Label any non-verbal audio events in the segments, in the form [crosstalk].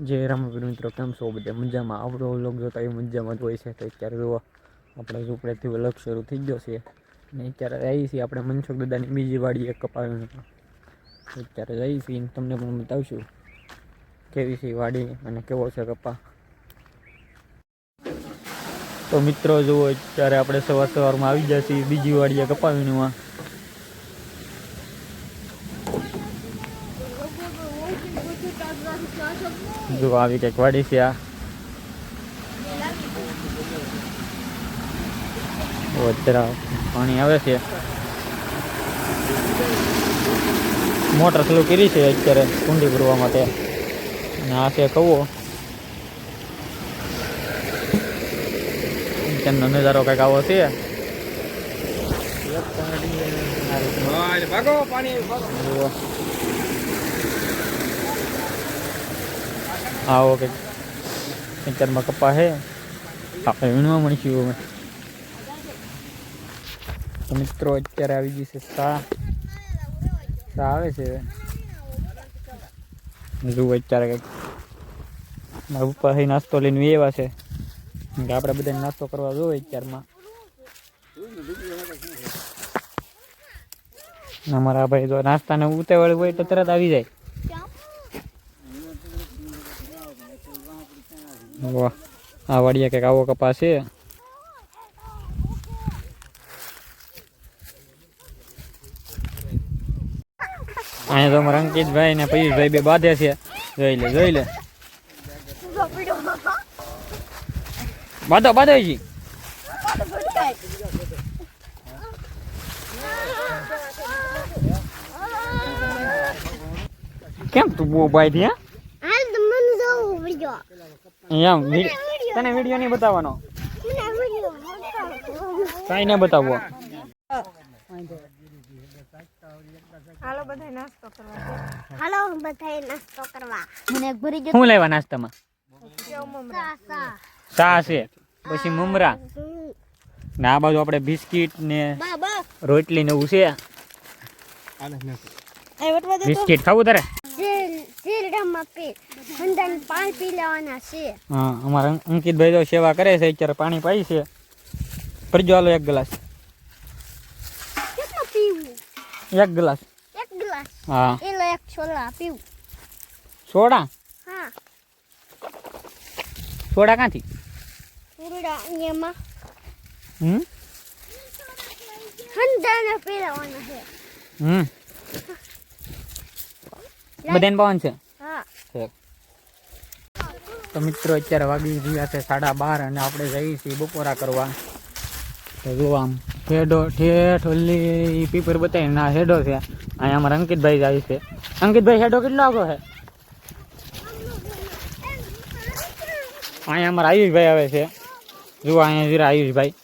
જે રામપુર મિત્રો, કેમ છો બધા? મજામાં? આપણો વ્લોગ જોતા એ મજામાં જ હોય છે. તો અત્યારે જુઓ, આપણે ઝૂંપડેથી વ્લોગ શરૂ થઈ ગયો છે. અને અત્યારે આવી છીએ આપણે મનસુખ દાદાની બીજી વાડીએ કપાવીને. અત્યારે જઈએ છીએ તમને પણ બતાવશું કેવી છે વાડી અને કેવો છે કપા. તો મિત્રો જુઓ, અત્યારે આપણે સવાર સવારમાં આવી ગયા છીએ બીજી વાડીએ કપાવીને. જો આવી કંઈક વાડી છે આ. અત્યારે પાણી આવે છે. મોટર ચાલુ કરી છે અત્યારે કુંડી ભરવા માટે. અને આ છે કવો. તેમનો નજારો કંઈક આવો છે. ભાગો પાણી ભાગો જુઓ. આવો કે ખેતરમાં કપા હે આપણે વીણવા મળીશું અમે તો મિત્રો અત્યારે આવી ગઈ છે સા સા આવે છે જુઓ અત્યારે કંઈક મારા પપ્પા અહીં નાસ્તો લઈને એવા છે કેમ કે આપણે બધા નાસ્તો કરવા જોઈએ અત્યારમાં ને અમારા ભાઈ જો નાસ્તાને ઉતાવળ હોય તો તરત આવી જાય વાહ. આ વાડિયા કંઈક આવો કપાસ છે. અહીંયા તો અમારા અંકિતભાઈ ને પીયુષભાઈ બે બાંધે છે. જોઈ લે જોઈ લે. બાંધો બાંધો કેમ તું બહુ બાઈ હે હાલ તો મને જોવું વિડિયો એમ તને વીડિયો નહીં બતાવવાનો. મને વિડિયો કાંઈ નહીં બતાવવો હાલો બધાય નાસ્તો કરવા. મને એક ભરી શું લેવા નાસ્તામાં? સા સા છે. પછી મમરા. ને આ બાજુ આપણે બિસ્કિટ ને રોટલી ને એવું છે. એ બિસ્કિટ ખાવું તારે? સીલડામાં પી હંદાન પાણી પી લેવાના છે. હા અમારા અંકિતભાઈ તો સેવા કરે છે અત્યારે પાણી પાઈ છે. ભરજો એક ગ્લાસ. કેટલો પીવું? એક ગ્લાસ. એક ગ્લાસ? હા. એલો એક છોલા પીવું. સોડા? હા. સોડા ક્યાંથી પૂરડા એમાં હમ? હંદાને પી લેવાના છે. હમ. બધાને પવન છે? હા ઠીક. તો મિત્રો અત્યારે વાગી રહ્યા છે સાડા બાર અને આપણે જઈએ છીએ બપોરા કરવા. તો જો આમ હેડો ઠેઠ ઓલી પીપર બતાવી ના હેડો છે. અહીંયા અમારા અંકિતભાઈ જાય છે. અંકિતભાઈ હેડો કેટલો આગો છે? અહીંયા અમારા આયુષભાઈ આવે છે. જુઓ અહીંયા જરા આયુષભાઈ.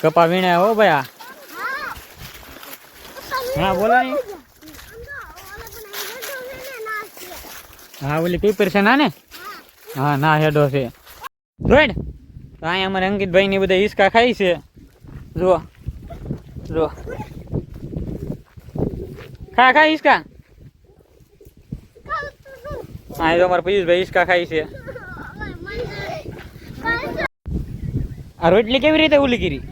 કપા વીણે હો ભાઈ આ હા બોલો નહીં હા ઓલી પીપર છે ના ને હા ના હેડો છે. રોડ તો અહીંયા અમારે અંકિતભાઈ ની બધા હિસકા ખાઈ છે. જુઓ જુઓ. ખા ખા હિસકા? હા એ તો અમારા પિયુષભાઈ હિસકા ખાઈ છે. આ રોટલી કેવી રીતે ઉલી કરી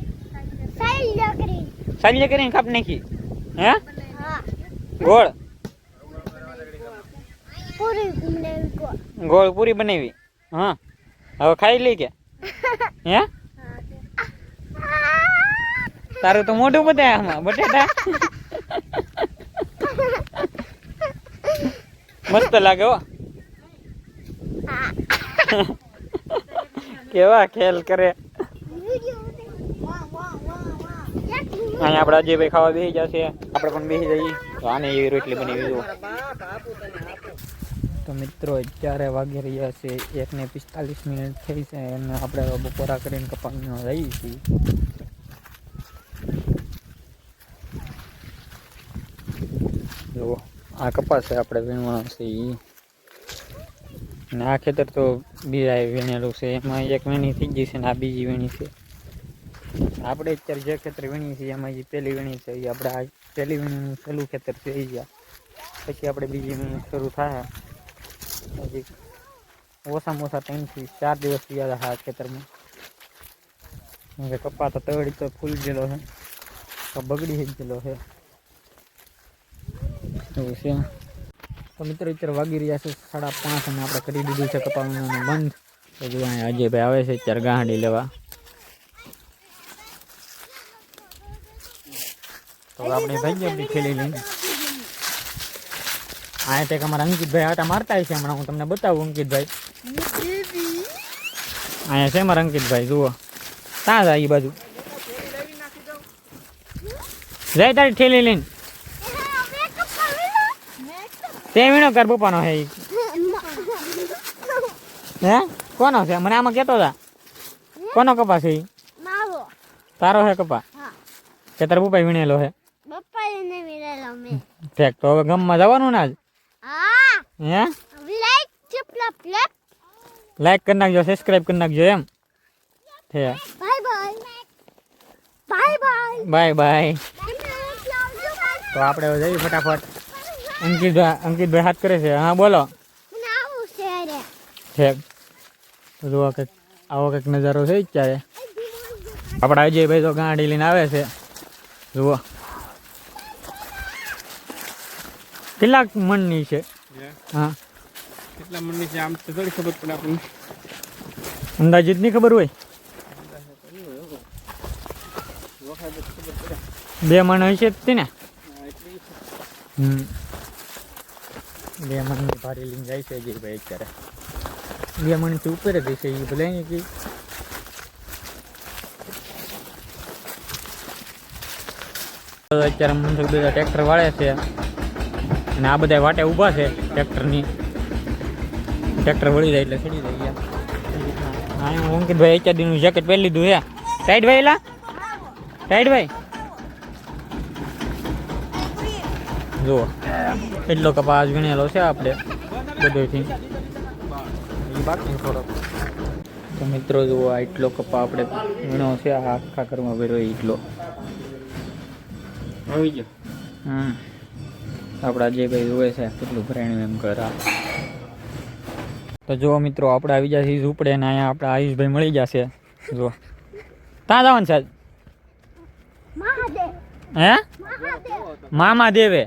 સાલી કરીને કાપ નાખી? હે. ગોળ? પૂરી ઘૂમને કો ગોળ પૂરી બનાવી? હા. હવે ખાઈ લઈ કે? [laughs] હે? તારું તો મોઢું બતાય આમાં બટેટા. [laughs] મસ્ત લાગે હો. કેવા ખેલ કરે. અહીંયા આપણે અજયભાઈ ખાવા બેસી જશે. આપણે પણ બેસી જઈએ. તો આને એવી રોટલી બનાવી દો તો મિત્રો અત્યારે વાગી રહ્યા છે. એક ને પિસ્તાલીસ મિનિટ થઈ છે અને આપણે હવે બપોરા કરીને કપાસમાં જઈએ છીએ જુઓ આ કપાસ છે આપણે વીણવાનો છે ઈ. અને આ ખેતર તો બીજા વીણેલું છે. એમાં એક વીણી થઈ ગઈ છે ને આ બીજી વીણી છે. આપણે અત્યારે જે ખેતર વીણી છે એમાં જે પહેલી વીણી છે. એ આપણે આ પહેલી વીણીનું પહેલું ખેતર છે એ ગયા. પછી આપણે બીજી વીણી શરૂ થાય. હજી ઓછામાં ઓછા ત્રણથી ચાર દિવસ થયા હતા આ ખેતરમાં કેમ કે કપા તો તળી તો ફૂલ ગયેલો છે તો બગડી જ ગયેલો છે એવું છે તો મિત્રો અત્યારે વાગી રહ્યા છે સાડા પાંચ અને આપણે કરી દીધું છે કપાવાનું બંધ તો જો અહીંયા અજયભાઈ આવે છે અત્યારે ગાંડી લેવા તો આપણે ભાઈ ગયા ખેલી લઈને અહીંયા તે અમારા અંકિતભાઈ આટા મારતા છે હમણાં હું તમને બતાવું અંકિતભાઈ. અહીંયા છે મારા અંકિતભાઈ જુઓ. ક્યાં જાય એ બાજુ. જય તારી ઠેલી લઈને. તે વીણો કર પપ્પાનો હે. હે? કોનો છે? મને આમાં કેતો હતા કોનો કપા છે તારો હે કપા? કે તારા પપ્પા વીણેલો હે? બપ્પા એને વીણેલો મેં. ઠેક તો હવે ગામમાં જવાનું ને આજ. હા હે લાઈક ચપલા પ્લેપ લાઈક કરી નાખજો સબસ્ક્રાઇબ કરી નાખજો એમ છે bye bye bye bye bye bye તો આપણે હવે જઈએ ફટાફટ અંકિતભાઈ અંકિતભાઈ હાથ કરે છે હા બોલો મને આવું છે રે ઠેક જુઓ કંઈક આવો કંઈક નજારો છે અત્યારે આપણા અજયભાઈ તો ગાડી લઈને આવે છે જુઓ કેટલા મણની છે હા. કેટલા મણની છે આમ તો થોડી ખબર પડે આપણને. અંદાજિત નહીં ખબર હોય? બે મણ હશે જ ને હમ. બે મણની ભારી લઈને જાય છે અજયભાઈ અત્યારે. બે મણથી ઉપર જ હશે એ ભલે કે અત્યારે મનસુખ બધા ટ્રેક્ટર વાળે છે. અને આ બધા વાટે ઊભા છે ટ્રેક્ટરની. ટ્રેક્ટર વળી જાય એટલે ચડી જાય હા હું અંકિતભાઈ અત્યાર દીનું જેકેટ પહેરી લીધું હે. ટાઈટ ભાઈ એલા? ટાઈટ ભાઈ જુઓ એટલો કપાસ વીણેલો છે આપણે બધોથી. બાકી થોડોક તો મિત્રો જુઓ આ એટલો કપા આપણે વીણો છે આ આખા ઘરમાં ભર્યો એટલો. આવી ગયો. હમ. આપણા જે ભાઈ જોવે છે કેટલું ભરાણું એમ કરા તો જો મિત્રો આપણે આવી જશે ઝૂંપડે ને અહીંયા આપણા આયુષભાઈ મળી જશે જો ત્યાં જવાનું સાહેબ? હે? મામા દેવે